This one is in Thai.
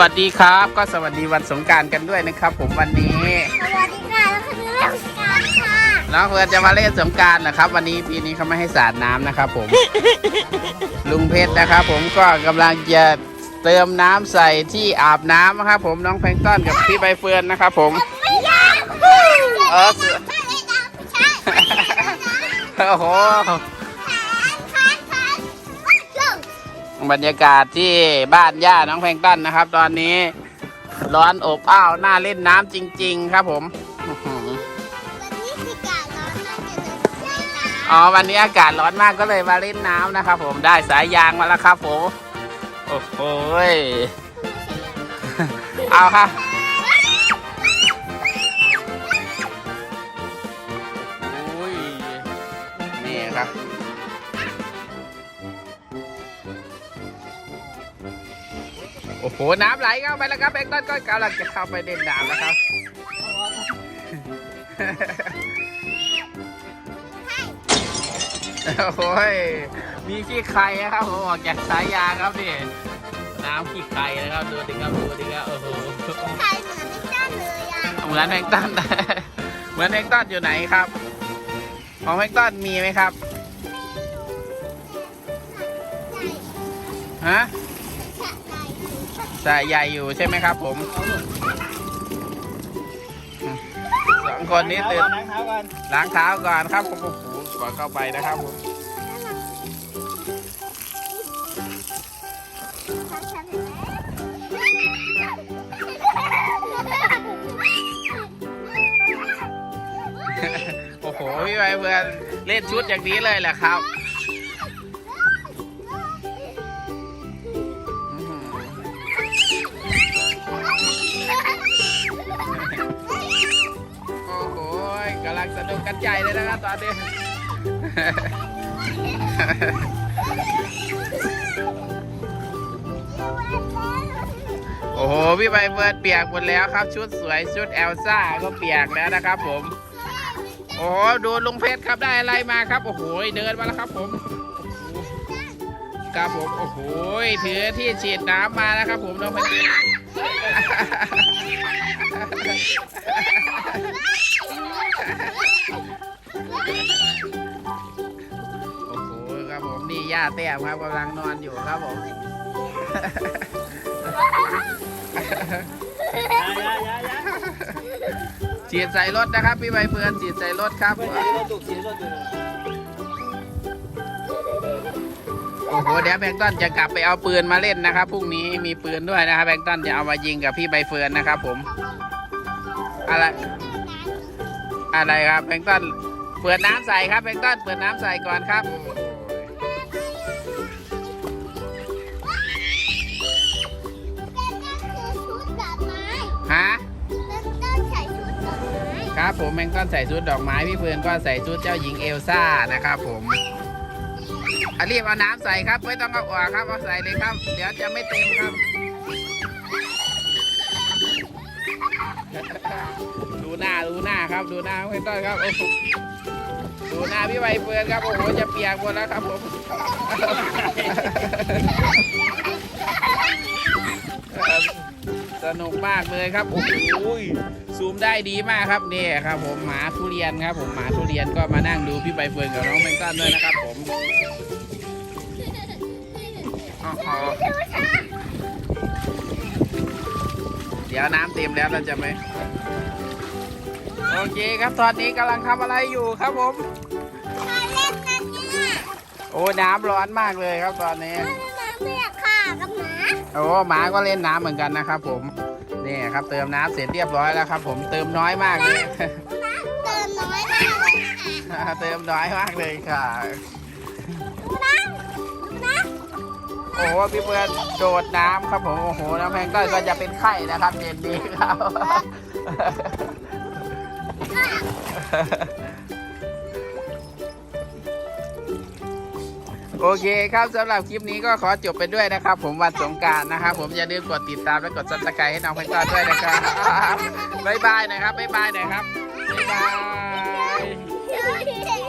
สวัสดีครับ ก็สวัสดีวันสงกรารกันด้วยนะครับ ผมวันนี้ สวัสดีค่ะแล้วคือเรื่องการค่ะน้องเฟิร์นจะมาเล่นสงกรารนะครับ วันนี้ปีนี้เขาไม่ให้สาดน้ำนะครับผม ลุงเพชรนะครับ ผมก็กำลังจะเติมน้ำใส่ที่อาบน้ำนะครับผมน้องแพลงก์ต้นกับพี่ใบเฟิร์นนะครับผม ไม่ยากเออเสือไม่ได้ดาวใช่โอ้โห บรรยากาศที่บ้านย่าน้องแพลงก์ต้นนะครับ ตอนนี้ร้อนอบอ้าวน่าเล่นน้ำจริง ๆ ครับผมอื้อหือวันนี้สิการ้อนน่าจะเดินใช่นะอ๋อวันนี้อากาศร้อนมากก็เลยมาเล่นน้ำนะครับผมได้สายยางมาแล้วครับผม โอ้โหยเอาครั โอ้โห น้ำไหลเข้าไปแล้วครับแบงค์ต้นก็กำลังจะเข้าไปเล่นน้ำแล้วครับโอ้ย มีขี้ไข่นะครับผมออกจากสายยางครับนี่น้ำขี้ไข่นะครับดูดิครับดูดิครับโอ้โหใครเหมือนไม่จ้าเลยอะเหมือนแพงต้นเหมือนแพงต้นอยู่ไหนครับ ของแพงต้นมีไหมครับฮะใช่ใช่ สายใหญ่อยู่ใช่ไหมครับ ผมสองคนนี้ตื่นล้างเท้าก่อนล้างเท้าก่อนครับผมโอ้โหก่อนเข้าไปนะครับผมโอ้โหพี่ใบเบิร์นเล่นชุดอย่างนี้เลยแหละครับ ลังสนุกกันใหญ่เลยนะครับตอนนี้ โอ้โห พี่ใบเบิร์นเปียกหมดแล้วครับ ชุดสวยชุดเอลซ่าก็เปียกแล้วนะครับผม โอ้โห ดูลุงเพชรครับได้อะไรมาครับ โอ้โห เดินมาแล้วครับผมครับผมโอ้โหถือที่ฉีดน้ำมานะครับผมน้องเพชร แต้มครับกำลังนอนอยู่ครับผมยายายายาฉีดใส่รถนะครับ พี่ใบเฟิร์นฉีดใส่รถครับเพื่อนรถตุกสีรถอยู่โอ้โหเดี๋ยวแบงค์ต้นจะกลับไปเอาปืนมาเล่นนะครับพรุ่งนี้มีปืนด้วยนะครับแบงค์ต้นจะเอามายิงกับพี่ใบเฟิร์นนะครับผม อะไร อะไรครับแบงค์ต้นเปิดน้ำใส่ครับแบงค์ต้นเปิดน้ำใส่ก่อนครับ ครับผมแบงค์ต้นใส่ชุดดอกไม้พี่เฟิร์นก็ใส่ชุดเจ้าหญิงเอลซ่านะครับผมอะรีบเอาน้ำใส่ครับไม่ต้องเอาออกครับเอาใส่เลยครับ เดี๋ยวจะไม่เต็มครับ ดูหน้าดูหน้าครับ ดูหน้าแบงต้อนครับโอ้ดูหน้าพี่ใบเฟิร์นครับโอ้โหจะเปียกหมดแล้วครับผม สนุกมากเลยครับ โอ้โหซูมได้ดีมากครับนี่ครับ ผมหมาทุเรียนครับ ผมหมาทุเรียนก็มานั่งดูพี่ใบเฟิร์นกับน้องแมงตันด้วยนะครับ ผมอ๋อเดี๋ยวน้ำเต็มแล้วเราจะไหมโอเคครับตอนนี้กำลังทำอะไรอยู่ครับผมโอ้น้ำร้อนมากเลยครับตอนนี้ โอ้หมาก็เล่นน้ำเหมือนกันนะครับผมนี่ครับเติมน้ำเสร็จเรียบร้อยแล้วครับ ผมเติมน้อยมากเลยเติมน้อยมากเลยค่ะโอ้โหพี่เพื่อนโดดน้ำครับผมโอ้โหน้ำแพงต้อยก็จะเป็นไข้นะครับเย็นดีครับ โอเคครับสำหรับคลิปนี้ก็ขอจบไปด้วยนะครับ ผมวันสงการนะครับ ผมอย่าลืมกดติดตามและกดซับสไครต์ให้น้องเพงต้อยด้วยนะครับบ๊ายบายนะครับบ๊ายบายนะครับบ๊ายบาย